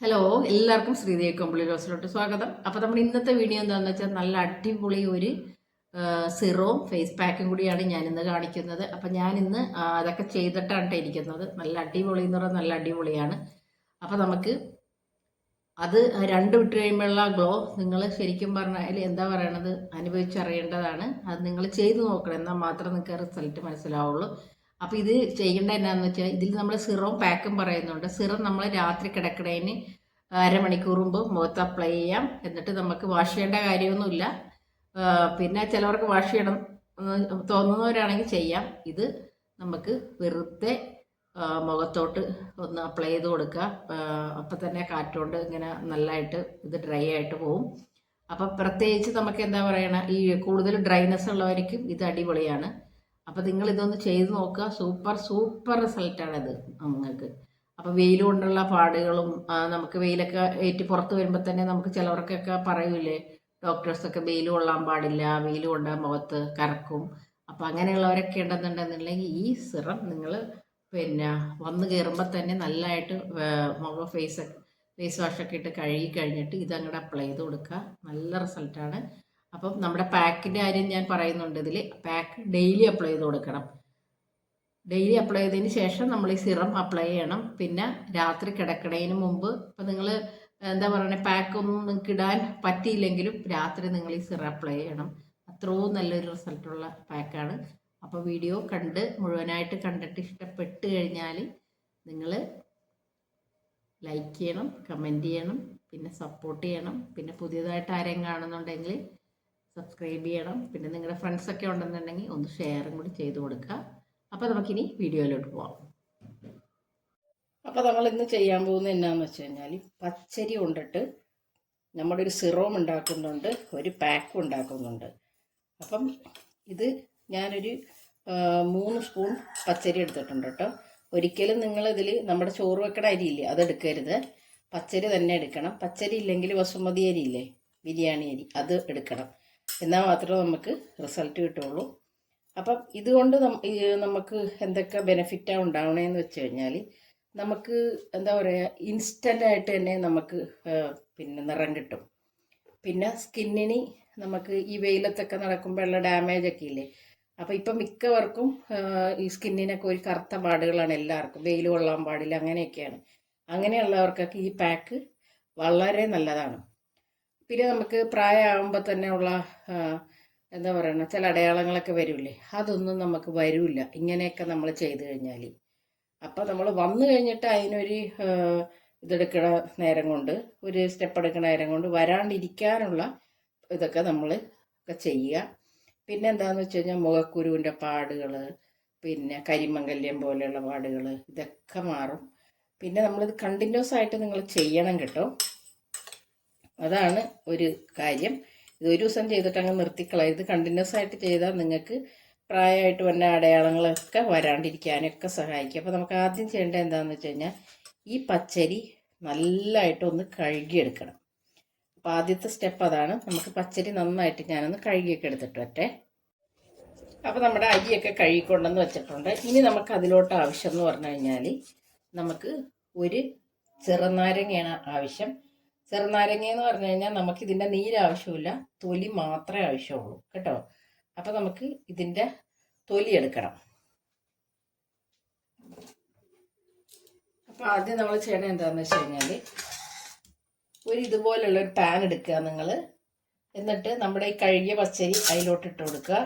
Hello എല്ലാവർക്കും ശ്രീദേവി കമ്പിളി റോസിലോട്ട് സ്വാഗതം. അപ്പോൾ നമ്മുടെ ഇന്നത്തെ വീഡിയോ എന്താണെന്ന് വെച്ചാൽ നല്ല അടിപൊളി ഒരു സിറോം ഫേസ് പാക്കും കൂടിയാണ് ഞാൻ ഇന്ന് കാണിക്കുന്നത്. അപ്പം ഞാൻ ഇന്ന് അതൊക്കെ ചെയ്തിട്ടാണ് ഇരിക്കുന്നത്. നല്ല അടിപൊളി എന്ന് പറഞ്ഞാൽ നല്ല അടിപൊളിയാണ്. അപ്പം നമുക്ക് അത് രണ്ട് വിട്ട് കഴിയുമ്പോഴുള്ള ഗ്ലോ നിങ്ങൾ ശരിക്കും പറഞ്ഞാൽ എന്താ പറയണത്? അനുഭവിച്ചറിയേണ്ടതാണ്. അത് നിങ്ങൾ ചെയ്തു നോക്കണം. എന്നാൽ മാത്രം നിങ്ങൾക്ക് റിസൾട്ട് മനസ്സിലാവുള്ളൂ. അപ്പോൾ ഇത് ചെയ്യേണ്ട എന്നാന്ന് വെച്ചാൽ ഇതിൽ നമ്മൾ സിറവും പാക്കും പറയുന്നുണ്ട്. സിറം നമ്മൾ രാത്രി കിടക്കണേന് അരമണിക്കൂർ മുമ്പ് മുഖത്ത് അപ്ലൈ ചെയ്യാം. എന്നിട്ട് നമുക്ക് വാഷ് ചെയ്യേണ്ട കാര്യമൊന്നുമില്ല. പിന്നെ ചിലവർക്ക് വാഷ് ചെയ്യണം തോന്നുന്നവരാണെങ്കിൽ ചെയ്യാം. ഇത് നമുക്ക് വെറുതെ മുഖത്തോട്ട് ഒന്ന് അപ്ലൈ ചെയ്ത് കൊടുക്കുക. അപ്പം തന്നെ കാറ്റുകൊണ്ട് ഇങ്ങനെ നല്ലതായിട്ട് ഇത് ഡ്രൈ ആയിട്ട് പോവും. അപ്പം പ്രത്യേകിച്ച് നമുക്ക് എന്താ പറയണ ഈ കൂടുതൽ ഡ്രൈനെസ് ഉള്ളവർക്കും ഇത് അടിപൊളിയാണ്. അപ്പം നിങ്ങൾ ഇതൊന്ന് ചെയ്ത് നോക്കുക. സൂപ്പർ സൂപ്പർ റിസൾട്ടാണിത് നിങ്ങൾക്ക്. അപ്പം വെയിൽ കൊണ്ടുള്ള പാടുകളും നമുക്ക് വെയിലൊക്കെ ഏറ്റ് പുറത്ത് വരുമ്പോൾ തന്നെ നമുക്ക് ചിലവർക്കൊക്കെ പറയൂലേ ഡോക്ടേഴ്സൊക്കെ വെയിൽ കൊള്ളാൻ പാടില്ല വെയിൽ കൊണ്ടാൽ മുഖത്ത് കറക്കും. അപ്പം അങ്ങനെയുള്ളവരൊക്കെ ഉണ്ടെന്നുണ്ടെന്നുണ്ടെങ്കിൽ ഈ സിറം നിങ്ങൾ പിന്നെ വന്ന് കയറുമ്പോൾ തന്നെ നല്ലതായിട്ട് മുഖം ഫേസ് ഫേസ് വാഷൊക്കെ ഇട്ട് കഴുകി കഴിഞ്ഞിട്ട് ഇതങ്ങോട്ട് അപ്ലൈ ചെയ്ത് കൊടുക്കുക. നല്ല റിസൾട്ടാണ് അപ്പം നമ്മുടെ പാക്കിന്റെ കാര്യം ഞാൻ പറയുന്നുണ്ട്. ഇതിൽ പാക്ക് ഡെയിലി അപ്ലൈ ചെയ്ത് കൊടുക്കണം. ഡെയിലി അപ്ലൈ ചെയ്തതിന് ശേഷം നമ്മൾ ഈ സിറം അപ്ലൈ ചെയ്യണം. പിന്നെ രാത്രി കിടക്കണതിന് മുമ്പ് ഇപ്പം നിങ്ങൾ എന്താ പറയുക പാക്കൊന്നും നിങ്ങൾക്ക് ഇടാൻ പറ്റിയില്ലെങ്കിലും രാത്രി നിങ്ങൾ ഈ സിറം അപ്ലൈ ചെയ്യണം. അത്രയും നല്ലൊരു റിസൾട്ടുള്ള പാക്കാണ്. അപ്പോൾ വീഡിയോ കണ്ട് മുഴുവനായിട്ട് കണ്ടിട്ട് ഇഷ്ടപ്പെട്ട് കഴിഞ്ഞാൽ നിങ്ങൾ ലൈക്ക് ചെയ്യണം കമന്റ് ചെയ്യണം പിന്നെ സപ്പോർട്ട് ചെയ്യണം. പിന്നെ പുതിയതായിട്ട് ആരെയും കാണുന്നുണ്ടെങ്കിൽ സബ്സ്ക്രൈബ് ചെയ്യണം. പിന്നെ നിങ്ങളുടെ ഫ്രണ്ട്സ് ഒക്കെ ഉണ്ടെന്നുണ്ടെങ്കിൽ ഒന്ന് ഷെയറും കൂടി ചെയ്ത് കൊടുക്കുക. അപ്പോൾ നമുക്കിനി വീഡിയോയിലോട്ട് പോവാം. അപ്പോൾ നമ്മൾ ഇന്ന് ചെയ്യാൻ പോകുന്നത് എന്നാന്ന് വെച്ച് കഴിഞ്ഞാൽ പച്ചരി കൊണ്ടിട്ട് നമ്മുടെ ഒരു സിറോം ഉണ്ടാക്കുന്നുണ്ട് ഒരു പാക്ക് ഉണ്ടാക്കുന്നുണ്ട്. അപ്പം ഇത് ഞാനൊരു മൂന്ന് സ്പൂൺ പച്ചരി എടുത്തിട്ടുണ്ട് കേട്ടോ. ഒരിക്കലും നിങ്ങളിതിൽ നമ്മുടെ ചോറ് വെക്കണ അരിയില്ലേ അതെടുക്കരുത് പച്ചരി തന്നെ എടുക്കണം. പച്ചരി ഇല്ലെങ്കിൽ വസുമതി അരി ഇല്ലേ ബിരിയാണി അരി അത് എടുക്കണം. എന്നാൽ മാത്രമേ നമുക്ക് റിസൾട്ട് കിട്ടുള്ളൂ. അപ്പം ഇതുകൊണ്ട് നമുക്ക് എന്തൊക്കെ ബെനിഫിറ്റാണ് ഉണ്ടാവണേന്ന് വെച്ച് കഴിഞ്ഞാൽ നമുക്ക് എന്താ പറയുക ഇൻസ്റ്റന്റായിട്ട് തന്നെ നമുക്ക് പിന്നെ നിറം കിട്ടും. പിന്നെ സ്കിന്നിന് നമുക്ക് ഈ വെയിലത്തൊക്കെ നടക്കുമ്പോഴുള്ള ഡാമേജ് ഒക്കെ ഇല്ലേ? അപ്പോൾ ഇപ്പം മിക്കവർക്കും ഈ സ്കിന്നിനൊക്കെ ഒരു കറുത്ത പാടുകളാണ് എല്ലാവർക്കും. വെയിൽ കൊള്ളാൻ പാടില്ല അങ്ങനെയൊക്കെയാണ്. അങ്ങനെയുള്ളവർക്കൊക്കെ ഈ പാക്ക് വളരെ നല്ലതാണ്. പിന്നെ നമുക്ക് പ്രായമാകുമ്പോൾ തന്നെ ഉള്ള എന്താ പറയണ ചില അടയാളങ്ങളൊക്കെ വരില്ലേ? അതൊന്നും നമുക്ക് വരില്ല. ഇങ്ങനെയൊക്കെ നമ്മൾ ചെയ്തു കഴിഞ്ഞാൽ അപ്പം നമ്മൾ വന്നു കഴിഞ്ഞിട്ട് അതിനൊരു ഇതെടുക്കണ നേരം കൊണ്ട് ഒരു സ്റ്റെപ്പ് എടുക്കണ നേരം കൊണ്ട് വരാണ്ടിരിക്കാനുള്ള ഇതൊക്കെ നമ്മൾ ഒക്കെ ചെയ്യുക. പിന്നെ എന്താണെന്ന് വെച്ച് കഴിഞ്ഞാൽ മുഖക്കുരുവിന്റെ പാടുകൾ പിന്നെ കരിമംഗല്യം പോലെയുള്ള പാടുകൾ ഇതൊക്കെ മാറും. പിന്നെ നമ്മളിത് കണ്ടിന്യൂസ് ആയിട്ട് നിങ്ങൾ ചെയ്യണം കേട്ടോ. അതാണ് ഒരു കാര്യം. ഇത് ഒരു ദിവസം ചെയ്തിട്ട് അങ്ങ് നിർത്തിക്കളയരുത് കണ്ടിന്യൂസ് ആയിട്ട് ചെയ്താൽ നിങ്ങൾക്ക് പ്രായമായിട്ട് വന്ന അടയാളങ്ങളൊക്കെ വരാണ്ടിരിക്കാനൊക്കെ സഹായിക്കും. അപ്പോൾ നമുക്ക് ആദ്യം ചെയ്യേണ്ടത് എന്താണെന്ന് വെച്ച് കഴിഞ്ഞാൽ ഈ പച്ചരി നല്ലതായിട്ടൊന്ന് കഴുകിയെടുക്കണം. അപ്പോൾ ആദ്യത്തെ സ്റ്റെപ്പ് അതാണ്. നമുക്ക് പച്ചരി നന്നായിട്ട് ഞാനൊന്ന് കഴുകിയൊക്കെ എടുത്തിട്ട് വരട്ടെ. അപ്പോൾ നമ്മുടെ അരിയൊക്കെ കഴുകിക്കൊണ്ടെന്ന് വെച്ചിട്ടുണ്ട്. ഇനി നമുക്ക് അതിലോട്ട് ആവശ്യം എന്ന് പറഞ്ഞു കഴിഞ്ഞാൽ നമുക്ക് ഒരു ചെറുനാരങ്ങയാണ് ആവശ്യം. ചെറുനാരങ്ങ എന്ന് പറഞ്ഞു കഴിഞ്ഞാൽ നമുക്ക് ഇതിന്റെ നീര് ആവശ്യമില്ല തൊലി മാത്രമേ ആവശ്യമുള്ളൂ. കേട്ടോ? അപ്പോൾ നമുക്ക് ഇതിന്റെ തൊലി എടുക്കണം. അപ്പോൾ ആദ്യം നമ്മൾ ചെയ്യണത് എന്താണെന്ന് വെച്ച് കഴിഞ്ഞാൽ ഒരു ഇതുപോലുള്ള ഒരു പാൻ എടുക്കുക നിങ്ങൾ എന്നിട്ട് നമ്മുടെ ഈ കഴുകിയ പച്ചരി അതിലോട്ട് ഇട്ട് കൊടുക്കുക.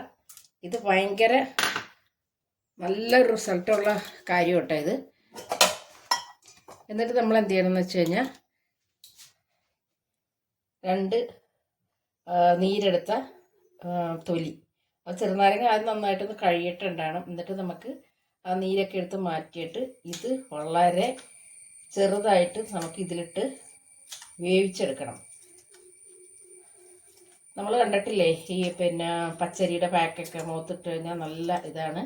ഇത് ഭയങ്കര നല്ല റിസൾട്ടുള്ള കാര്യം കേട്ടോ ഇത്. എന്നിട്ട് നമ്മൾ എന്ത് ചെയ്യണമെന്ന് വെച്ച് കഴിഞ്ഞാൽ രണ്ട് നീരെടുത്ത തൊലി. അത് ചെറുനാരങ്ങ ആദ്യം നന്നായിട്ടൊന്ന് കഴുകിയിട്ടുണ്ടാകണം എന്നിട്ട് നമുക്ക് ആ നീരൊക്കെ എടുത്ത് മാറ്റിയിട്ട് ഇത് വളരെ ചെറുതായിട്ട് നമുക്ക് ഇതിലിട്ട് വേവിച്ചെടുക്കണം. നമ്മൾ കണ്ടിട്ടില്ലേ ഈ പിന്നെ പച്ചരിയുടെ പാക്കൊക്കെ മുഖത്തിട്ട് കഴിഞ്ഞാൽ നല്ല ഇതാണ്.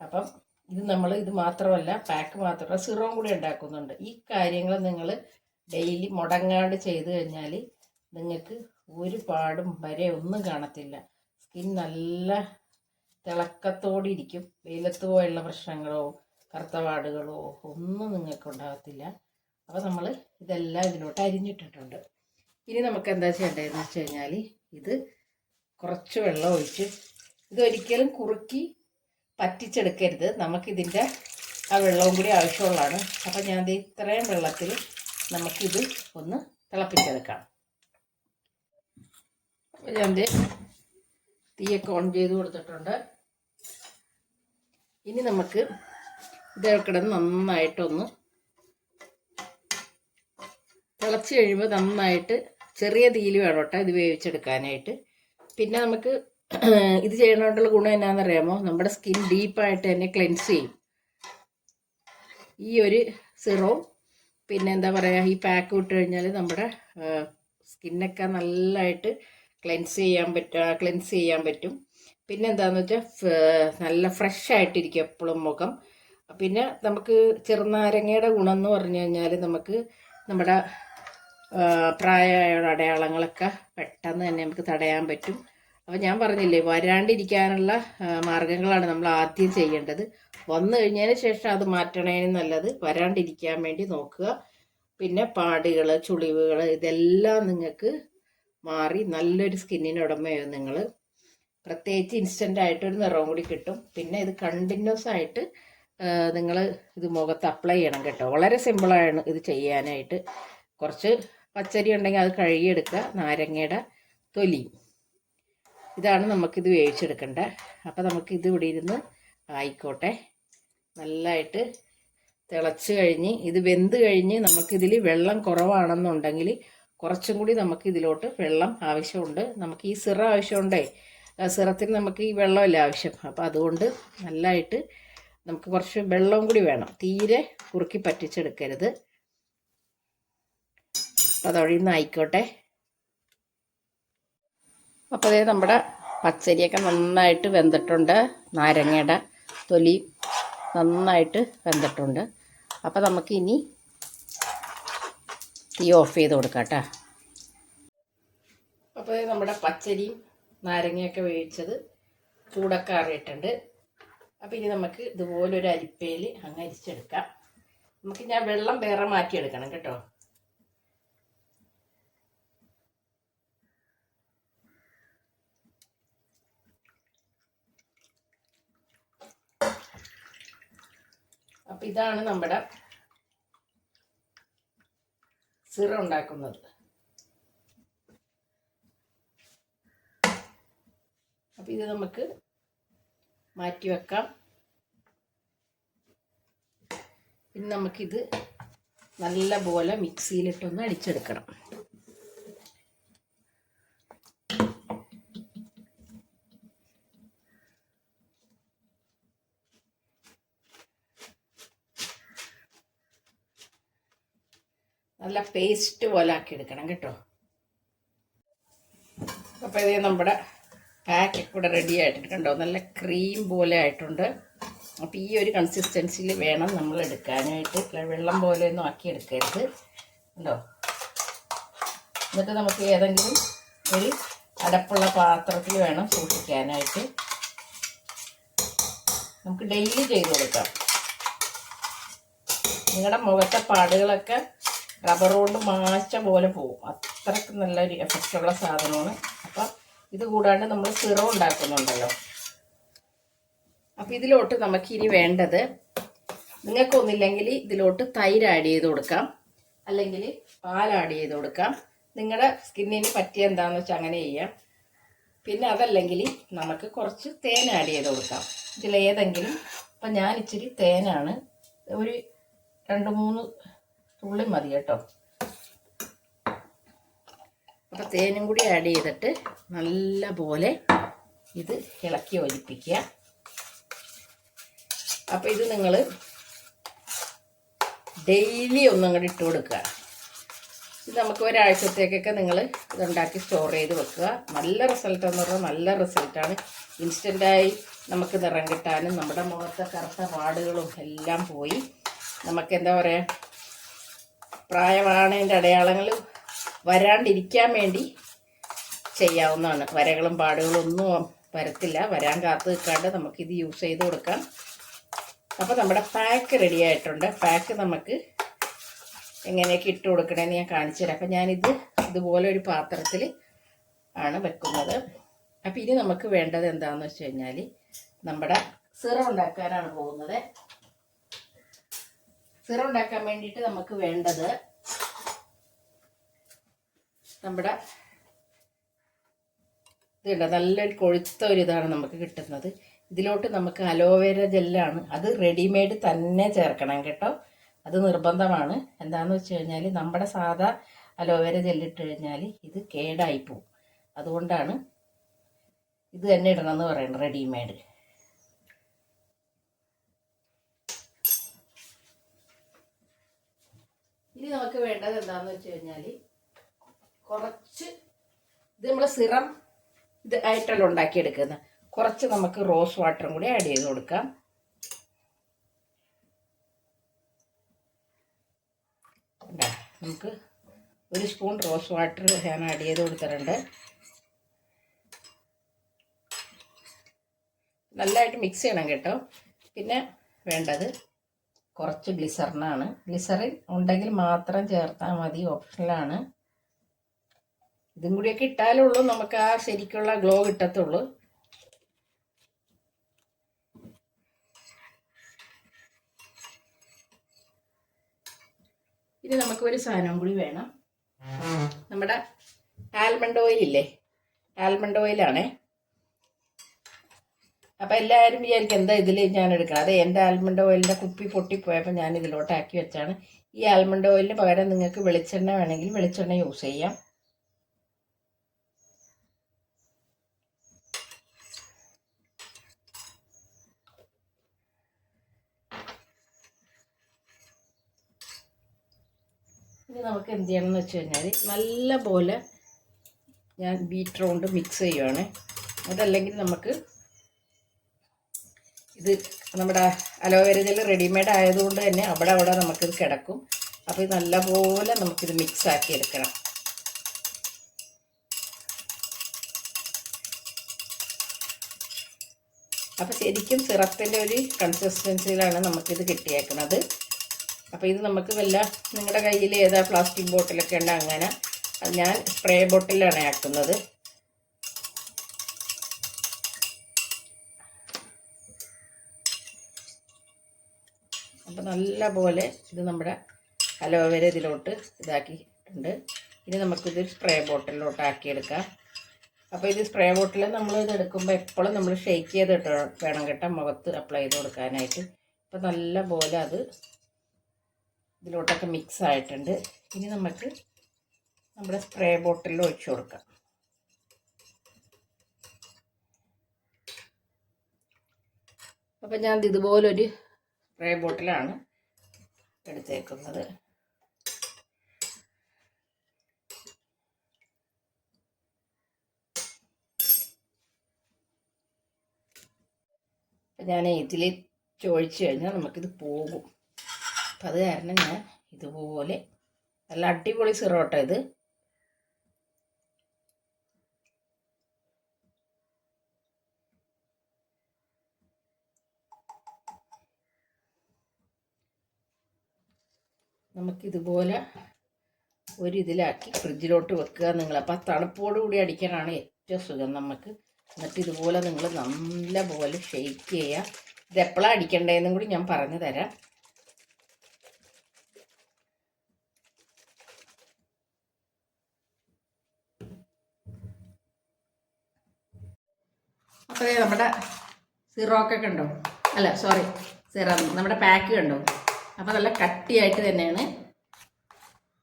അപ്പം ഇത് നമ്മൾ ഇത് മാത്രമല്ല പാക്ക് മാത്രമല്ല സിറവും കൂടി ഉണ്ടാക്കുന്നുണ്ട്. ഈ കാര്യങ്ങൾ നിങ്ങൾ ഡെയിലി മുടങ്ങാണ്ട് ചെയ്ത് കഴിഞ്ഞാൽ നിങ്ങൾക്ക് ഒരു പാടും വരെ ഒന്നും കാണത്തില്ല. സ്കിൻ നല്ല തിളക്കത്തോടെ ഇരിക്കും. വെയിലത്ത് പോയുള്ള പ്രശ്നങ്ങളോ കറുത്ത പാടുകളോ ഒന്നും നിങ്ങൾക്ക് ഉണ്ടാകത്തില്ല. അപ്പോൾ നമ്മൾ ഇതെല്ലാം ഇതിലോട്ട് അരിഞ്ഞിട്ടിട്ടുണ്ട്. ഇനി നമുക്ക് എന്താ ചെയ്യേണ്ടതെന്ന് വെച്ച് കഴിഞ്ഞാൽ ഇത് കുറച്ച് വെള്ളം ഒഴിച്ച് ഇതൊരിക്കലും കുറുക്കി പറ്റിച്ചെടുക്കരുത്. നമുക്കിതിന്റെ ആ വെള്ളവും കൂടി ആവശ്യമുള്ളതാണ്. അപ്പം ഞാൻ ഇത്രയും വെള്ളത്തിൽ നമുക്കിത് ഒന്ന് തിളപ്പിച്ചെടുക്കാം. ദേ തീയൊക്കെ ഓൺ ചെയ്ത് കൊടുത്തിട്ടുണ്ട്. ഇനി നമുക്ക് ഇതൊക്കെ നന്നായിട്ടൊന്ന് തിളച്ച് കഴിയുമ്പോൾ നന്നായിട്ട് ചെറിയ തീയിൽ വേണം കേട്ടോ ഇത് വേവിച്ചെടുക്കാനായിട്ട്. പിന്നെ നമുക്ക് ഇത് ചെയ്യണോണ്ടുള്ള ഗുണം എന്നാണെന്നറിയാമോ നമ്മുടെ സ്കിൻ ഡീപ്പായിട്ട് തന്നെ ക്ലെൻസ് ചെയ്യും. ഈ ഒരു സിറോ പിന്നെ എന്താ പറയുക ഈ പാക്ക് വിട്ട് കഴിഞ്ഞാൽ നമ്മുടെ സ്കിന്നൊക്കെ നല്ലതായിട്ട് ക്ലെൻസ് ചെയ്യാൻ പറ്റുക ക്ലെൻസ് ചെയ്യാൻ പറ്റും. പിന്നെ എന്താണെന്ന് വെച്ചാൽ നല്ല ഫ്രഷ് ആയിട്ടിരിക്കും എപ്പോഴും മുഖം. പിന്നെ നമുക്ക് ചെറുനാരങ്ങയുടെ ഗുണം എന്ന് പറഞ്ഞു കഴിഞ്ഞാൽ നമുക്ക് നമ്മുടെ പ്രായമായ അടയാളങ്ങളൊക്കെ പെട്ടെന്ന് തന്നെ നമുക്ക് തടയാൻ പറ്റും. അപ്പോൾ ഞാൻ പറഞ്ഞില്ലേ വരാണ്ടിരിക്കാനുള്ള മാർഗങ്ങളാണ് നമ്മൾ ആദ്യം ചെയ്യേണ്ടത്. വന്നു കഴിഞ്ഞതിന് ശേഷം അത് മാറ്റണേന് നല്ലത്. വരാണ്ടിരിക്കാൻ വേണ്ടി നോക്കുക. പിന്നെ പാടുകൾ ചുളിവുകൾ ഇതെല്ലാം നിങ്ങൾക്ക് മാറി നല്ലൊരു സ്കിന്നിന് ഉടമയാവും നിങ്ങൾ പ്രത്യേകിച്ച് ഇൻസ്റ്റന്റ് ആയിട്ടൊരു നിറവും കൂടി കിട്ടും. പിന്നെ ഇത് കണ്ടിന്യൂസ് ആയിട്ട് നിങ്ങൾ ഇത് മുഖത്ത് അപ്ലൈ ചെയ്യണം കേട്ടോ. വളരെ സിമ്പിളാണ് ഇത് ചെയ്യാനായിട്ട്. കുറച്ച് പച്ചരി ഉണ്ടെങ്കിൽ അത് കഴുകിയെടുക്കുക. നാരങ്ങയുടെ തൊലി. ഇതാണ് നമുക്കിത് വേവിച്ചെടുക്കേണ്ടത്. അപ്പോൾ നമുക്കിത് ഇവിടെ ഇരുന്ന് ആയിക്കോട്ടെ. നല്ലതായിട്ട് തിളച്ച് കഴിഞ്ഞ് ഇത് വെന്ത് കഴിഞ്ഞ് നമുക്കിതിൽ വെള്ളം കുറവാണെന്നുണ്ടെങ്കിൽ കുറച്ചും കൂടി നമുക്ക് ഇതിലോട്ട് വെള്ളം ആവശ്യമുണ്ട്. നമുക്ക് ഈ സിറ ആവശ്യമുണ്ടേ സിറത്തിന് നമുക്ക് ഈ വെള്ളമല്ല ആവശ്യം. അപ്പോൾ അതുകൊണ്ട് നല്ലതായിട്ട് നമുക്ക് കുറച്ച് വെള്ളവും കൂടി വേണം. തീരെ കുറുക്കി പറ്റിച്ചെടുക്കരുത്. അപ്പോൾ അതോടെ ആയിക്കോട്ടെ. അപ്പോൾ അതേ നമ്മുടെ പച്ചരിയൊക്കെ നന്നായിട്ട് വെന്തിട്ടുണ്ട്. നാരങ്ങയുടെ തൊലി നന്നായിട്ട് വെന്തിട്ടുണ്ട്. അപ്പോൾ നമുക്ക് ഇനി തീ ഓഫ് ചെയ്ത് കൊടുക്കാം കേട്ടോ. അപ്പോൾ നമ്മുടെ പച്ചരിയും നാരങ്ങയൊക്കെ വേവിച്ചത് ചൂടൊക്കെ അറിയിട്ടുണ്ട് അപ്പോൾ ഇനി നമുക്ക് ഇതുപോലൊരു അരിപ്പയിൽ അങ്ങ് അരിച്ചെടുക്കാം. നമുക്ക് ഞാൻ വെള്ളം വേറെ മാറ്റിയെടുക്കണം കേട്ടോ. അപ്പം ഇതാണ് നമ്മുടെ സിറ ഉണ്ടാക്കുന്നത്. അപ്പം ഇത് നമുക്ക് മാറ്റി വെക്കാം. പിന്നെ നമുക്കിത് നല്ല പോലെ മിക്സിയിലിട്ടൊന്ന് അടിച്ചെടുക്കണം. നല്ല പേസ്റ്റ് പോലെ ആക്കി എടുക്കണം കേട്ടോ. അപ്പോൾ ഇത് നമ്മുടെ പാക്ക് ഇവിടെ റെഡി ആയിട്ടുണ്ട് കണ്ടോ? നല്ല ക്രീം പോലെ ആയിട്ടുണ്ട്. അപ്പോൾ ഈ ഒരു കൺസിസ്റ്റൻസിയിൽ വേണം നമ്മൾ എടുക്കാനായിട്ട്. വെള്ളം പോലെയൊന്നും ആക്കി എടുക്കരുത്. കണ്ടോ? എന്നിട്ട് നമുക്ക് ഏതെങ്കിലും ഒരു അടപ്പുള്ള പാത്രത്തിൽ വേണം സൂക്ഷിക്കാനായിട്ട്. നമുക്ക് ഡെയിലി ചെയ്ത് കൊടുക്കാം നിങ്ങളുടെ മുഖത്തെ പാടുകളൊക്കെ റബ്ബർ കൊണ്ട് മാച്ച പോലെ പോകും. അത്രയ്ക്ക് നല്ലൊരു എഫക്റ്റുള്ള സാധനമാണ്. അപ്പം ഇത് കൂടാണ്ട് നമ്മൾ സിറോ ഉണ്ടാക്കുന്നുണ്ടല്ലോ. അപ്പം ഇതിലോട്ട് നമുക്കിനി വേണ്ടത് നിങ്ങൾക്കൊന്നില്ലെങ്കിൽ ഇതിലോട്ട് തൈര് ആഡ് ചെയ്ത് കൊടുക്കാം. അല്ലെങ്കിൽ പാൽ ആഡ് ചെയ്ത് കൊടുക്കാം. നിങ്ങളുടെ സ്കിന്നിന് പറ്റിയ എന്താണെന്ന് വെച്ചാൽ അങ്ങനെ ചെയ്യാം. പിന്നെ അതല്ലെങ്കിൽ നമുക്ക് കുറച്ച് തേൻ ആഡ് ചെയ്ത് കൊടുക്കാം. ഇതിലേതെങ്കിലും ഇപ്പം ഞാൻ ഇച്ചിരി തേനാണ്. ഒരു രണ്ട് മൂന്ന് തുള്ളി മതി കേട്ടോ. അപ്പോൾ തേനും കൂടി ആഡ് ചെയ്തിട്ട് നല്ല പോലെ ഇത് ഇളക്കി ഒലിപ്പിക്കുക അപ്പോൾ ഇത് നിങ്ങൾ ഡെയിലി ഒന്നും കൂടി ഇട്ട് കൊടുക്കുക. ഇത് നമുക്ക് ഒരാഴ്ചത്തേക്കൊക്കെ നിങ്ങൾ ഇതുണ്ടാക്കി സ്റ്റോർ ചെയ്ത് വെക്കുക. നല്ല റിസൾട്ട് എന്ന് പറഞ്ഞാൽ നല്ല റിസൾട്ടാണ് ഇൻസ്റ്റന്റായി നമുക്ക് നിറം കിട്ടാനും നമ്മുടെ മുഖത്തെ കറുത്ത പാടുകളും എല്ലാം പോയി. നമുക്ക് എന്താ പറയുക പ്രായമാണതിന്റെ അടയാളങ്ങൾ വരാണ്ടിരിക്കാൻ വേണ്ടി ചെയ്യാവുന്നതാണ്. വരകളും പാടുകളും ഒന്നും വരത്തില്ല. വരാൻ കാത്തു നിൽക്കാണ്ട് നമുക്കിത് യൂസ് ചെയ്ത് കൊടുക്കാം. അപ്പോൾ നമ്മുടെ പാക്ക് റെഡി ആയിട്ടുണ്ട്. പാക്ക് നമുക്ക് എങ്ങനെയൊക്കെ ഇട്ട് കൊടുക്കണമെന്ന് ഞാൻ കാണിച്ചു തരാം. അപ്പം ഞാനിത് ഇതുപോലെ ഒരു പാത്രത്തിൽ ആണ് വെക്കുന്നത്. അപ്പം ഇനി നമുക്ക് വേണ്ടത് എന്താണെന്ന് വെച്ച് കഴിഞ്ഞാൽ നമ്മുടെ സിറം ഉണ്ടാക്കാനാണ് പോകുന്നത്. സിറം ഉണ്ടാക്കാൻ വേണ്ടിയിട്ട് നമുക്ക് വേണ്ടത് നമ്മുടെ ഇതുണ്ട് നല്ലൊരു കൊഴുത്ത ഒരു ഇതാണ് നമുക്ക് കിട്ടുന്നത്. ഇതിലോട്ട് നമുക്ക് അലോവേര ജെല്ലാണ്. അത് റെഡിമെയ്ഡ് തന്നെ ചേർക്കണം കേട്ടോ. അത് നിർബന്ധമാണ്. എന്താണെന്ന് വെച്ച് കഴിഞ്ഞാൽ നമ്മുടെ സാധാ അലോവേര ജെല്ലിട്ട് കഴിഞ്ഞാൽ ഇത് കേടായി പോവും. അതുകൊണ്ടാണ് ഇത് തന്നെ ഇടണം എന്ന് പറയുന്നത് റെഡിമെയ്ഡ് ഇനി നമുക്ക് വേണ്ടത് എന്താണെന്ന് വെച്ച് കഴിഞ്ഞാൽ കുറച്ച് ഇത് നമ്മൾ സിറം ഇത് ആയിട്ടല്ല ഉണ്ടാക്കിയെടുക്കുന്നത് കുറച്ച് നമുക്ക് റോസ് വാട്ടറും കൂടി ആഡ് ചെയ്ത് കൊടുക്കാം. നമുക്ക് ഒരു സ്പൂൺ റോസ് വാട്ടർ ഞാൻ ആഡ് ചെയ്ത് കൊടുത്തിട്ടുണ്ട്. നല്ലതായിട്ട് മിക്സ് ചെയ്യണം കേട്ടോ. പിന്നെ വേണ്ടത് കുറച്ച് ഗ്ലിസറിനാണ്. ഗ്ലിസറിൻ ഉണ്ടെങ്കിൽ മാത്രം ചേർത്താൽ മതി ഓപ്ഷനിലാണ് ഇതും കൂടിയൊക്കെ ഇട്ടാലേ ഉള്ളൂ നമുക്ക് ആ ശരിക്കുള്ള ഗ്ലോ കിട്ടത്തുള്ളൂ. ഇനി നമുക്ക് ഒരു സാധനം കൂടി വേണം. നമ്മുടെ ആൽമണ്ട് ഓയിൽ ഇല്ലേ ആൽമണ്ട് ഓയിലാണേ. അപ്പം എല്ലാവരും വിചാരിക്കും എന്താ ഇതിൽ ഞാൻ എടുക്കണം അതെ എന്റെ ആൽമണ്ട് ഓയിലിന്റെ കുപ്പി പൊട്ടിപ്പോയപ്പോൾ ഞാൻ ഇതിലോട്ട് ആക്കി വെച്ചാണ്. ഈ ആൽമണ്ട് ഓയിലിന് പകരം നിങ്ങൾക്ക് വെളിച്ചെണ്ണ വേണമെങ്കിൽ വെളിച്ചെണ്ണ യൂസ് ചെയ്യാം. ഇനി നമുക്ക് എന്ത് ചെയ്യണം എന്ന് വെച്ച് കഴിഞ്ഞാൽ നല്ല പോലെ ഞാൻ ബീറ്റ് റൗണ്ട് മിക്സ് ചെയ്യുവാണ്. അതല്ലെങ്കിൽ നമുക്ക് ഇത് നമ്മുടെ അലോവേര ജെൽ റെഡിമെയ്ഡ് ആയതുകൊണ്ട് തന്നെ അവിടെ അവിടെ നമുക്കിത് കിടക്കും. അപ്പോൾ ഇത് നല്ലപോലെ നമുക്കിത് മിക്സ് ആക്കി എടുക്കണം. അപ്പോൾ ശരിക്കും സിറപ്പിന്റെ ഒരു കൺസിസ്റ്റൻസിയിലാണ് നമുക്കിത് കിട്ടിയേക്കുന്നത്. അപ്പോൾ ഇത് നമുക്ക് വല്ല നിങ്ങളുടെ കയ്യിൽ ഏതാ പ്ലാസ്റ്റിക് ബോട്ടിലൊക്കെ ഉണ്ട് അങ്ങനെ ഞാൻ സ്പ്രേ ബോട്ടിലാണ് ആക്കുന്നത്. നല്ല പോലെ ഇത് നമ്മുടെ അലോവേര ഇതിലോട്ട് ഇതാക്കിയിട്ടുണ്ട് ഇനി നമുക്കിത് സ്പ്രേ ബോട്ടിലോട്ട് ആക്കിയെടുക്കാം. അപ്പോൾ ഇത് സ്പ്രേ ബോട്ടിൽ നമ്മൾ ഇത് എടുക്കുമ്പോൾ എപ്പോഴും നമ്മൾ ഷെയ്ക്ക് ചെയ്തിട്ട് വേണം കേട്ടോ മുഖത്ത് അപ്ലൈ ചെയ്ത് കൊടുക്കാനായിട്ട്. അപ്പോൾ നല്ല പോലെ അത് ഇതിലോട്ടൊക്കെ മിക്സ് ആയിട്ടുണ്ട്. ഇനി നമുക്ക് നമ്മുടെ സ്പ്രേ ബോട്ടിലിൽ ഒഴിച്ചു കൊടുക്കാം. അപ്പം ഞാൻ ഇതുപോലൊരു സ്പ്രേ ബോട്ടിലാണ് എടുത്തേക്കുന്നത്. ഞാൻ ഇതിൽ ചോദിച്ചു കഴിഞ്ഞാൽ നമുക്കിത് പോകും. അപ്പം അത് കാരണം ഞാൻ ഇതുപോലെ നല്ല അടിപൊളി സിറോട്ട ഇത് നമുക്കിതുപോലെ ഒരു ഇതിലാക്കി ഫ്രിഡ്ജിലോട്ട് വെക്കുക നിങ്ങൾ അപ്പോൾ തണുപ്പോട് കൂടി അടിക്കാനാണ് ഏറ്റവും സുഖം നമുക്ക്. എന്നിട്ട് ഇതുപോലെ നിങ്ങൾ നല്ല പോലെ ഷെയ്ക്ക് ചെയ്യുക. ഇത് എപ്പോഴാണ് അടിക്കേണ്ടതെന്നും കൂടി ഞാൻ പറഞ്ഞു തരാം. അപ്പോൾ നമ്മുടെ സിറോക്കെ കണ്ടോ? അല്ല സോറി സിറ നമ്മുടെ പാക്ക് കണ്ടോ? അപ്പോൾ നല്ല കട്ടിയായിട്ട് തന്നെയാണ്.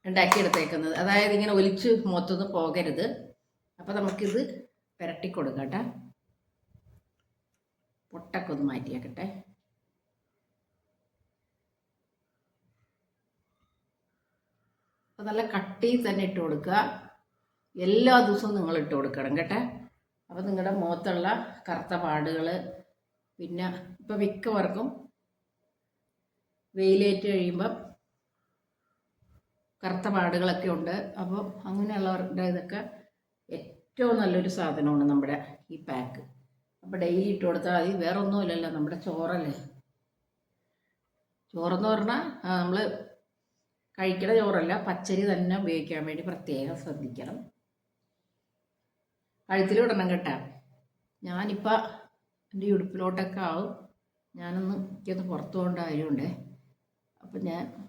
ഉണ്ടാക്കിയെടുത്തേക്കുന്നത്. അതായത് ഇങ്ങനെ ഒലിച്ച് മൊത്തം പോകരുത്. അപ്പോൾ നമുക്കിത് പുരട്ടി കൊടുക്കട്ടെ കേട്ടോ പൊട്ടൊക്കെ ഒന്ന് മാറ്റിയേക്കട്ടെ. അപ്പൊ നല്ല കട്ടി തന്നെ ഇട്ട് കൊടുക്കുക. എല്ലാ ദിവസവും നിങ്ങൾ ഇട്ട് കൊടുക്കണം കേട്ടെ. അപ്പോൾ നിങ്ങളുടെ മുഖത്തുള്ള കറുത്ത പാടുകൾ പിന്നെ ഇപ്പോൾ മിക്കവർക്കും വെയിലേറ്റ് കഴിയുമ്പം കറുത്ത പാടുകളൊക്കെ ഉണ്ട്. അപ്പോൾ അങ്ങനെയുള്ളവരുടെ ഇതൊക്കെ ഏറ്റവും നല്ലൊരു സാധനമാണ് നമ്മുടെ ഈ പാക്ക് അപ്പോൾ ഡെയിലി ഇട്ട് കൊടുത്താൽ മതി. വേറെ ഒന്നുമില്ലല്ലോ നമ്മുടെ ചോറല്ലേ. ചോറെന്ന് പറഞ്ഞാൽ നമ്മൾ കഴിക്കണ ചോറല്ല പച്ചരി തന്നെ ഉപയോഗിക്കാൻ വേണ്ടി പ്രത്യേകം ശ്രദ്ധിക്കണം. കഴുത്തിൽ വിടണം കേട്ടാ. ഞാനിപ്പോൾ എന്റെ ഉടുപ്പിലോട്ടൊക്കെ ആവും. ഞാനൊന്ന് എനിക്കൊന്ന് പുറത്തു പോകേണ്ട കാര്യമുണ്ടേ. അപ്പം ഞാൻ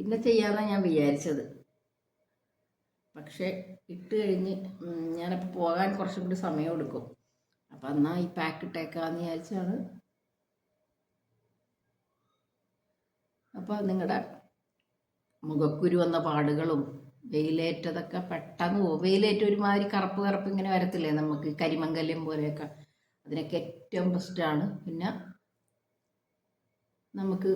പിന്നെ ചെയ്യാമെന്നാണ് ഞാൻ വിചാരിച്ചത്. പക്ഷേ ഇട്ട് കഴിഞ്ഞ് ഞാനപ്പോൾ പോകാൻ കുറച്ചും കൂടി സമയം എടുക്കും. അപ്പം എന്നാൽ ഈ പാക്ക് ഇട്ടേക്കാന്ന് വിചാരിച്ചാണ്. അപ്പോൾ നിങ്ങളുടെ മുഖക്കുരു വന്ന പാടുകളും വെയിലേറ്റതൊക്കെ പെട്ടെന്ന് പോകും വെയിലേറ്റ് ഒരുമാതിരി കറുപ്പ് കറുപ്പ് ഇങ്ങനെ വരത്തില്ലേ നമുക്ക്? കരിമങ്കല്യം പോലെയൊക്കെ. അതിനൊക്കെ ഏറ്റവും ബെസ്റ്റാണ് പിന്നെ നമുക്ക്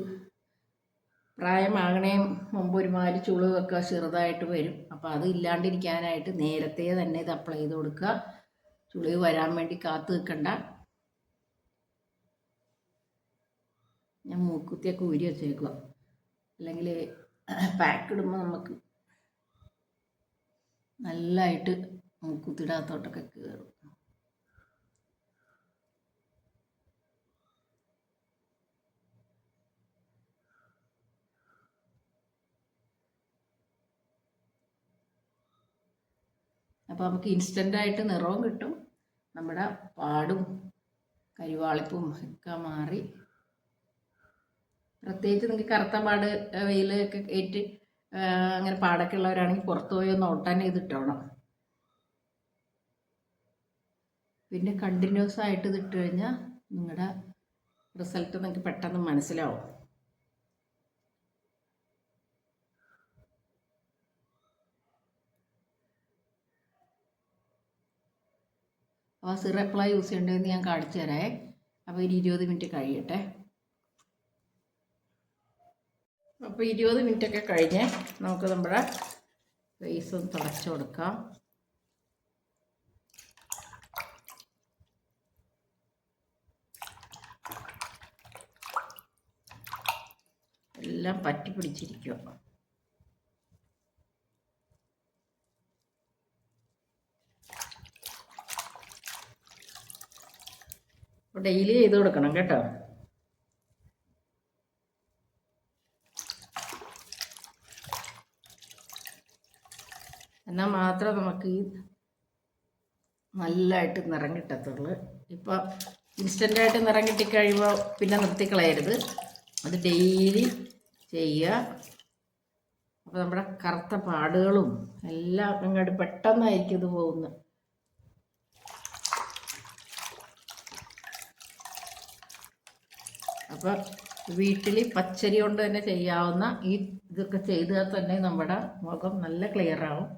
പ്രായമാകണേ മുമ്പ് ഒരുമാതിരി ചുളിവൊക്കെ ചെറുതായിട്ട് വരും. അപ്പോൾ അത് ഇല്ലാണ്ടിരിക്കാനായിട്ട് നേരത്തെ തന്നെ ഇത് അപ്ലൈ ചെയ്ത് കൊടുക്കുക. ചുളിവ് വരാൻ വേണ്ടി കാത്തു നിൽക്കണ്ട. ഞാൻ മൂക്കുത്തിയൊക്കെ ഊരി വെച്ചേക്കുക അല്ലെങ്കിൽ പാക്ക് ഇടുമ്പോൾ നമുക്ക് നല്ലതായിട്ട് മൂക്കുത്തിടാത്തോട്ടൊക്കെ കയറും അപ്പോൾ നമുക്ക് ഇൻസ്റ്റന്റ് ആയിട്ട് നിറവും കിട്ടും. നമ്മുടെ പാടും കരിവാളിപ്പും ഒക്കെ മാറി. പ്രത്യേകിച്ച് നിങ്ങൾക്ക് കറുത്ത പാട് വെയിലൊക്കെ ഏറ്റ് അങ്ങനെ പാടൊക്കെ ഉള്ളവരാണെങ്കിൽ പുറത്ത് പോയി ഒന്ന് ഓട്ടാൻ ചെയ്തിട്ടോണം. പിന്നെ കണ്ടിന്യൂസ് ആയിട്ട് ഇതിട്ട് കഴിഞ്ഞാൽ നിങ്ങളുടെ റിസൾട്ട് നിങ്ങൾക്ക് പെട്ടെന്ന് മനസ്സിലാവും. അപ്പോൾ സിറ എപ്പോഴാണ് യൂസ് ചെയ്യേണ്ടതെന്ന് ഞാൻ കാണിച്ചു തരാം. അപ്പോൾ ഒരു ഇരുപത് മിനിറ്റ് കഴിയട്ടെ. അപ്പോൾ ഇരുപത് മിനിറ്റൊക്കെ കഴിഞ്ഞ് നമുക്ക് നമ്മുടെ ഫേസ് ഒന്ന് തുടച്ചു കൊടുക്കാം. എല്ലാം പറ്റി പിടിച്ചിരിക്കുക അപ്പോൾ ഡെയിലി ചെയ്ത് കൊടുക്കണം കേട്ടോ. എന്നാൽ മാത്രമേ നമുക്ക് ഈ നല്ലതായിട്ട് നിറം കിട്ടത്തുള്ളൂ. ഇപ്പോൾ ഇൻസ്റ്റന്റായിട്ട് നിറം കിട്ടിക്കഴിയുമ്പോൾ പിന്നെ നിർത്തിക്കളയരുത് അത് ഡെയിലി ചെയ്യുക. അപ്പോൾ നമ്മുടെ കറുത്ത പാടുകളും എല്ലാം അങ്ങോട്ട് പെട്ടെന്നായിരിക്കും ഇത് പോകുന്നത്. അപ്പോൾ വീട്ടിൽ പച്ചരി കൊണ്ട് തന്നെ ചെയ്യാവുന്ന ഈ ഇതൊക്കെ ചെയ്താൽ തന്നെ നമ്മുടെ മുഖം നല്ല ക്ലിയർ ആവും.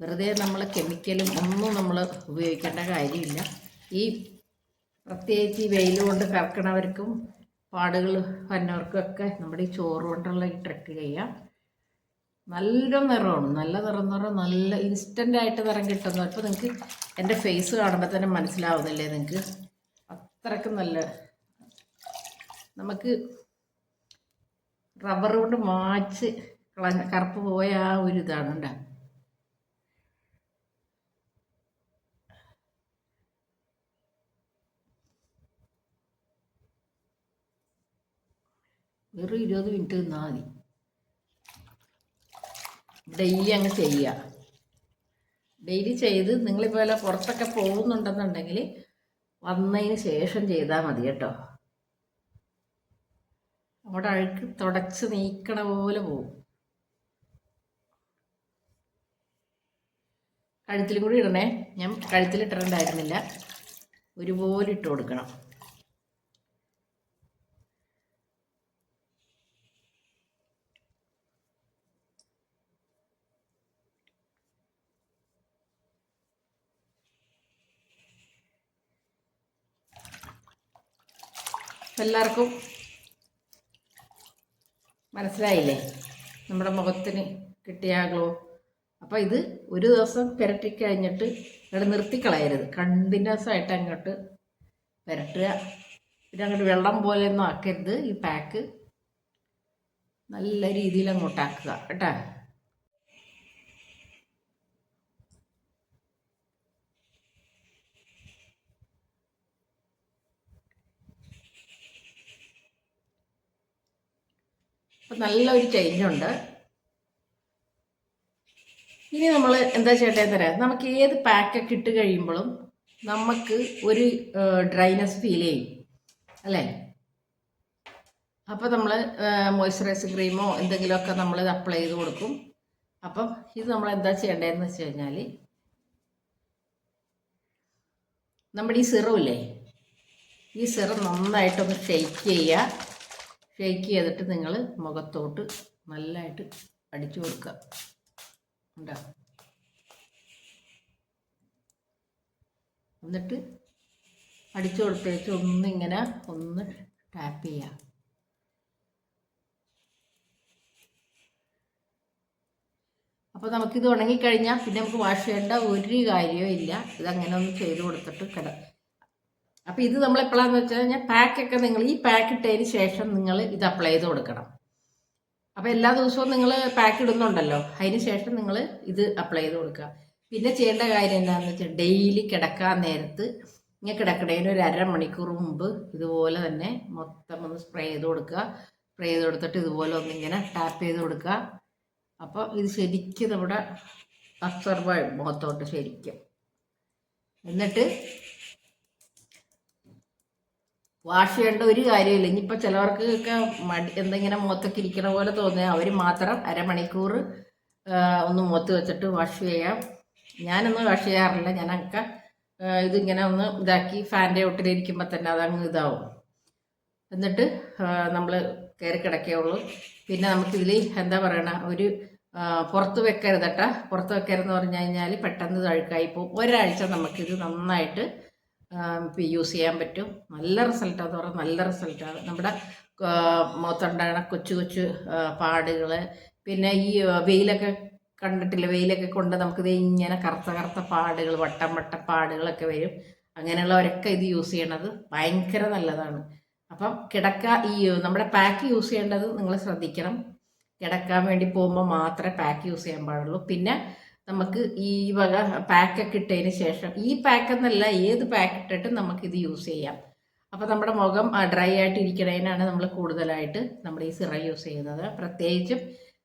വെറുതെ നമ്മൾ കെമിക്കലും ഒന്നും നമ്മൾ ഉപയോഗിക്കേണ്ട കാര്യമില്ല. ഈ പ്രത്യേകിച്ച് ഈ വെയിൽ കൊണ്ട് കറക്കണവർക്കും പാടുകൾ വന്നവർക്കൊക്കെ നമ്മുടെ ഈ ചോറ് കൊണ്ടുള്ള ഈ ട്രക്ക് ചെയ്യാം. നല്ല നിറമാണ്. നല്ല നിറം എന്ന് പറഞ്ഞാൽ നല്ല ഇൻസ്റ്റന്റ് ആയിട്ട് നിറം കിട്ടുന്നു അപ്പോൾ നിങ്ങൾക്ക് എന്റെ ഫേസ് കാണുമ്പോൾ തന്നെ മനസ്സിലാവുന്നില്ലേ നിങ്ങൾക്ക് അത്രയ്ക്ക് നല്ല നമുക്ക് റബ്ബർ കൊണ്ട് മാച്ച് കളഞ്ഞ കറുപ്പ് പോയ ആ ഒരു ഇതാണ് ഉണ്ടാ വെറും ഇരുപത് മിനിറ്റ് നിന്നാൽ മതി. ഡെയിലി അങ്ങ് ചെയ്യുക. ഡെയിലി ചെയ്ത് നിങ്ങളിപ്പോൾ വല്ല പുറത്തൊക്കെ പോകുന്നുണ്ടെന്നുണ്ടെങ്കിൽ വന്നതിന് ശേഷം ചെയ്താൽ മതി കേട്ടോ. അവിടെ അഴുക്ക് തുടച്ച് നീക്കണ പോലെ പോകും കഴുത്തിലും കൂടി ഇടണേ. ഞാൻ കഴുത്തിൽ ഇട്ടിട്ടുണ്ടായിരുന്നില്ല. ഒരുപോലെ ഇട്ട് കൊടുക്കണം. എല്ലാവർക്കും മനസ്സിലായില്ലേ? നമ്മുടെ മുഖത്തിന് കിട്ടിയ ആ അപ്പോൾ ഇത് ഒരു ദിവസം പുരട്ടി കഴിഞ്ഞിട്ട് ഇവിടെ നിർത്തിക്കളയരുത്. കണ്ടിന്യൂസ് ആയിട്ട് അങ്ങോട്ട് പുരട്ടുക. പിന്നെ അങ്ങോട്ട് വെള്ളം പോലെയൊന്നും ആക്കരുത്. ഈ പാക്ക് നല്ല രീതിയിൽ അങ്ങോട്ട് ആക്കുക. കേട്ടോ നല്ലൊരു ചേഞ്ച് ഉണ്ട്. ഇനി നമ്മൾ എന്താ ചേട്ടാ തരാം നമുക്ക് ഏത് പാക്കൊക്കെ ഇട്ട് കഴിയുമ്പോഴും നമുക്ക് ഒരു ഡ്രൈനെസ് ഫീൽ ചെയ്യും. അല്ലേ? അപ്പോൾ നമ്മൾ മോയ്സ്ചറൈസർ ക്രീമോ എന്തെങ്കിലുമൊക്കെ നമ്മൾ അപ്ലൈ ചെയ്ത് കൊടുക്കും. അപ്പം ഇത് നമ്മൾ എന്താ ചെയ്യേണ്ടതെന്ന് വെച്ച് കഴിഞ്ഞാൽ നമ്മുടെ ഈ സിറമില്ലേ? ഈ സിറം നന്നായിട്ടൊന്ന് ഷെയ്ക്ക് ചെയ്യുക. ഷെയ്ക്ക് ചെയ്തിട്ട് നിങ്ങൾ മുഖത്തോട്ട് നല്ലതായിട്ട് അടിച്ചു കൊടുക്കുക. ഉണ്ടോ എന്നിട്ട് അടിച്ചു കൊടുത്തേച്ച് ഒന്നിങ്ങനെ ഒന്ന് ടാപ്പ് ചെയ്യുക. അപ്പോൾ നമുക്കിത് ഉണങ്ങിക്കഴിഞ്ഞാൽ പിന്നെ നമുക്ക് വാഷ് ചെയ്യേണ്ട ഒരു കാര്യവും ഇല്ല. ഇതങ്ങനെ ഒന്ന് ചെയ്ത് കൊടുത്തിട്ട് കിട അപ്പോൾ ഇത് നമ്മൾ എപ്പോഴാന്ന് വെച്ച് കഴിഞ്ഞാൽ പാക്കൊക്കെ നിങ്ങൾ ഈ പാക്ക് ഇട്ടതിന് ശേഷം നിങ്ങൾ ഇത് അപ്ലൈ ചെയ്ത് കൊടുക്കണം. അപ്പോൾ എല്ലാ ദിവസവും നിങ്ങൾ പാക്ക് ഇടുന്നുണ്ടല്ലോ. അതിന് ശേഷം നിങ്ങൾ ഇത് അപ്ലൈ ചെയ്ത് കൊടുക്കുക. പിന്നെ ചെയ്യേണ്ട കാര്യം എന്താണെന്ന് വെച്ചാൽ ഡെയിലി കിടക്കാൻ നേരത്ത് ഇങ്ങനെ കിടക്കണേന് ഒരു അരമണിക്കൂർ മുമ്പ് ഇതുപോലെ തന്നെ മൊത്തം ഒന്ന് സ്പ്രേ ചെയ്ത് കൊടുക്കുക. സ്പ്രേ ചെയ്ത് കൊടുത്തിട്ട് ഇതുപോലെ ഒന്നിങ്ങനെ ടാപ്പ് ചെയ്ത് കൊടുക്കുക. അപ്പോൾ ഇത് ശരിക്കും നമ്മുടെ അബ്സർവ് മുഖത്തോട്ട് ശരിക്കും. എന്നിട്ട് വാഷ് ചെയ്യേണ്ട ഒരു കാര്യമില്ല ഇനിയിപ്പോൾ ചിലവർക്കൊക്കെ മടി എന്തെങ്കിലും മുഖത്തൊക്കെ ഇരിക്കണ പോലെ തോന്നുക. അവർ മാത്രം അരമണിക്കൂർ ഒന്ന് മുഖത്ത് വെച്ചിട്ട് വാഷ് ചെയ്യാം. ഞാനൊന്നും വാഷ് ചെയ്യാറില്ല. ഞാനൊക്കെ ഇതിങ്ങനെ ഒന്ന് ഇതാക്കി ഫാന്റെ ഒട്ടിലിരിക്കുമ്പോൾ തന്നെ അതങ്ങ് ഇതാവും. എന്നിട്ട് നമ്മൾ കയറി കിടക്കുകയുള്ളൂ പിന്നെ നമുക്കിതിൽ എന്താ പറയണ? ഒരു പുറത്ത് വെക്കരുത് കേട്ടോ. പുറത്ത് വെക്കരുതെന്ന് പറഞ്ഞു കഴിഞ്ഞാൽ പെട്ടെന്ന് തഴുക്കായി പോകും ഒരാഴ്ച നമുക്കിത് നന്നായിട്ട് യൂസ് ചെയ്യാൻ പറ്റും. നല്ല റിസൾട്ടാന്ന് പറഞ്ഞാൽ നല്ല റിസൾട്ടാണ് നമ്മുടെ മുഖത്തുണ്ടാകുന്ന കൊച്ചു കൊച്ചു പാടുകൾ പിന്നെ ഈ വെയിലൊക്കെ കണ്ടിട്ടില്ല? വെയിലൊക്കെ കൊണ്ട് നമുക്കിത് ഇങ്ങനെ കറുത്ത കറുത്ത പാടുകൾ വട്ടം വട്ടം പാടുകളൊക്കെ വരും. അങ്ങനെയുള്ളവരൊക്കെ ഇത് യൂസ് ചെയ്യണത് ഭയങ്കര നല്ലതാണ്. അപ്പം കിടക്ക ഈ നമ്മുടെ പാക്ക് യൂസ് ചെയ്യേണ്ടത് നിങ്ങൾ ശ്രദ്ധിക്കണം. കിടക്കാൻ വേണ്ടി പോകുമ്പോൾ മാത്രമേ പാക്ക് യൂസ് ചെയ്യാൻ പാടുള്ളൂ. പിന്നെ നമുക്ക് ഈ വക പാക്കൊക്കെ ഇട്ടതിന് ശേഷം ഈ പാക്ക് എന്നല്ല ഏത് പാക്ക് ഇട്ടിട്ടും ഇത് യൂസ് ചെയ്യാം. അപ്പോൾ നമ്മുടെ മുഖം ഡ്രൈ ആയിട്ട് ഇരിക്കണതിനാണ് നമ്മൾ കൂടുതലായിട്ട് നമ്മൾ ഈ സിറ യൂസ് ചെയ്യുന്നത്. പ്രത്യേകിച്ചും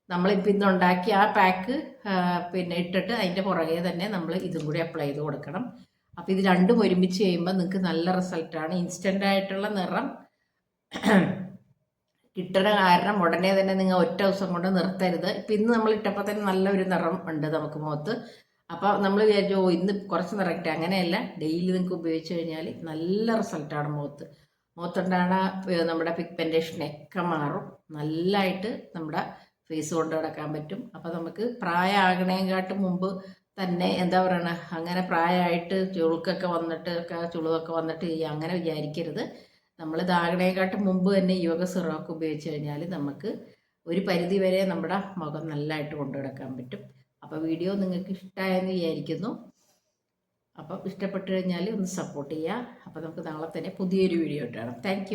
നമ്മളിപ്പോൾ ഇന്ന് ഉണ്ടാക്കിയ ആ പാക്ക് പിന്നെ ഇട്ടിട്ട് അതിന്റെ പുറകെ തന്നെ നമ്മൾ ഇതും കൂടി അപ്ലൈ ചെയ്ത് കൊടുക്കണം. അപ്പോൾ ഇത് രണ്ടും ഒരുമിച്ച് ചെയ്യുമ്പോൾ നിങ്ങൾക്ക് നല്ല റിസൾട്ടാണ് ഇൻസ്റ്റന്റ് ആയിട്ടുള്ള നിറം കിട്ടണ കാരണം ഉടനെ തന്നെ നിങ്ങൾ ഒറ്റ ദിവസം കൊണ്ട് നിർത്തരുത്. ഇപ്പം ഇന്ന് നമ്മൾ ഇട്ടപ്പോൾ തന്നെ നല്ലൊരു നിറം ഉണ്ട് നമുക്ക് മുഖത്ത്. അപ്പോൾ നമ്മൾ വിചാരിച്ചു ഓ ഇന്ന് കുറച്ച് നിറയ്ക്കട്ടെ അങ്ങനെയല്ല ഡെയിലി നിങ്ങൾക്ക് ഉപയോഗിച്ച് കഴിഞ്ഞാൽ നല്ല റിസൾട്ടാണ് മുഖത്ത്. മുഖത്തുണ്ടാണ് നമ്മുടെ പിഗ്മെന്റേഷനൊക്കെ മാറും. നല്ലതായിട്ട് നമ്മുടെ ഫേസ് കൊണ്ട് കിടക്കാൻ പറ്റും. അപ്പോൾ നമുക്ക് പ്രായമാകണേക്കാട്ടും മുമ്പ് തന്നെ എന്താ പറയണ അങ്ങനെ പ്രായമായിട്ട് ചുളുക്കൊക്കെ വന്നിട്ട് ഒക്കെ ചുളുവൊക്കെ വന്നിട്ട് അങ്ങനെ വിചാരിക്കരുത്. നമ്മൾ ദാഹണേക്കാട്ട് മുമ്പ് തന്നെ യോഗ സിറോക്ക് ഉപയോഗിച്ച് കഴിഞ്ഞാൽ നമുക്ക് ഒരു പരിധി വരെ നമ്മുടെ മുഖം നല്ലതായിട്ട് കൊണ്ടുനടക്കാൻ പറ്റും. അപ്പോൾ വീഡിയോ നിങ്ങൾക്ക് ഇഷ്ടമായെന്ന് വിചാരിക്കുന്നു. അപ്പം ഇഷ്ടപ്പെട്ടു കഴിഞ്ഞാൽ ഒന്ന് സപ്പോർട്ട് ചെയ്യുക. അപ്പോൾ നമുക്ക് നാളെ തന്നെ പുതിയൊരു വീഡിയോ ഇട്ടാണ് താങ്ക്